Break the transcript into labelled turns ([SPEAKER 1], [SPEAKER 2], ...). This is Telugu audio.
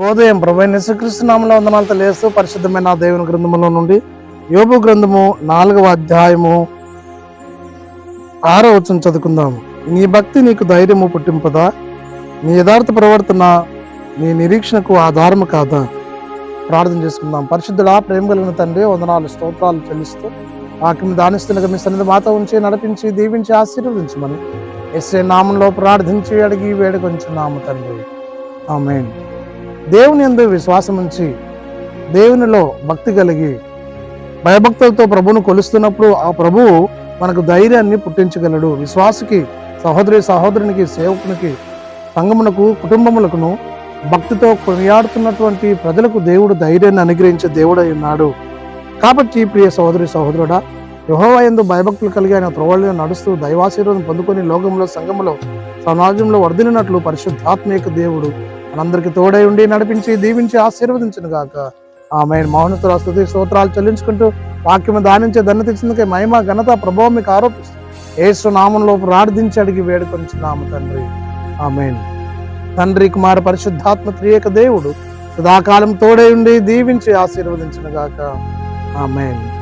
[SPEAKER 1] శుభోదయం. ప్రభు నిశ్చకృష్ణ నామంలో వందనాలతో లేస్తూ పరిశుద్ధమైన దేవుని గ్రంథములో నుండి యోబు గ్రంథము నాలుగవ అధ్యాయము ఆరో వచ్చిన చదువుకుందాము. నీ భక్తి నీకు ధైర్యము పుట్టింపదా? నీ యథార్థ ప్రవర్తన నీ నిరీక్షణకు ఆధారము కాదా? ప్రార్థన చేసుకుందాం. పరిశుద్ధుడా ప్రేమ కలిగిన తండ్రి వందనాలు స్తోత్రాలు చెల్లిస్తూ వాక్యం దానిస్తున్నగా మీ సన్నిధి మాత ఉంచి నడిపించి దీవించి ఆశీర్వదించమని. ఎస్ఏ నామంలో ప్రార్థించి అడిగి వేడుకొంచున్నాము తండ్రి. ఆమెన్. దేవుని యందు విశ్వాసం ఉంచి దేవునిలో భక్తి కలిగి భయభక్తులతో ప్రభువును కొలుస్తున్నప్పుడు ఆ ప్రభువు మనకు ధైర్యాన్ని పుట్టించగలడు. విశ్వాసకి సహోదరి సహోదరునికి సేవకునికి సంగమునకు కుటుంబములకును భక్తితో కొనియాడుతున్నటువంటి ప్రజలకు దేవుడు ధైర్యాన్ని అనుగ్రహించే దేవుడై ఉన్నాడు. కాబట్టి ప్రియ సహోదరి సహోదరుడా యహోవా యందు భయభక్తులు కలిగి ఆయన త్రోవళ్ళని నడుస్తూ దైవాశీర్వాదం పొందుకొని లోకంలో సంగములో సమాజంలో వర్ధిలినట్లు పరిశుద్ధాత్మీక దేవుడు అందరికి తోడై ఉండి నడిపించి దీవించి ఆశీర్వదించిన గాక. ఆమె మౌనతుల స్థుతి స్తోత్రాలు చెల్లించుకుంటూ వాక్యము దానించే దన్న తెచ్చినందుకే మహిమ ఘనత ప్రభావం మీకు ఆరోపిస్తుంది ఏసు నామంలో ప్రార్థించి అడిగి వేడుకొంచున్నాము తండ్రి. ఆమెన్. తండ్రి కుమార పరిశుద్ధాత్మ త్రియేక దేవుడు సదాకాలం తోడై ఉండి దీవించి ఆశీర్వదించిన గాక. ఆమెన్.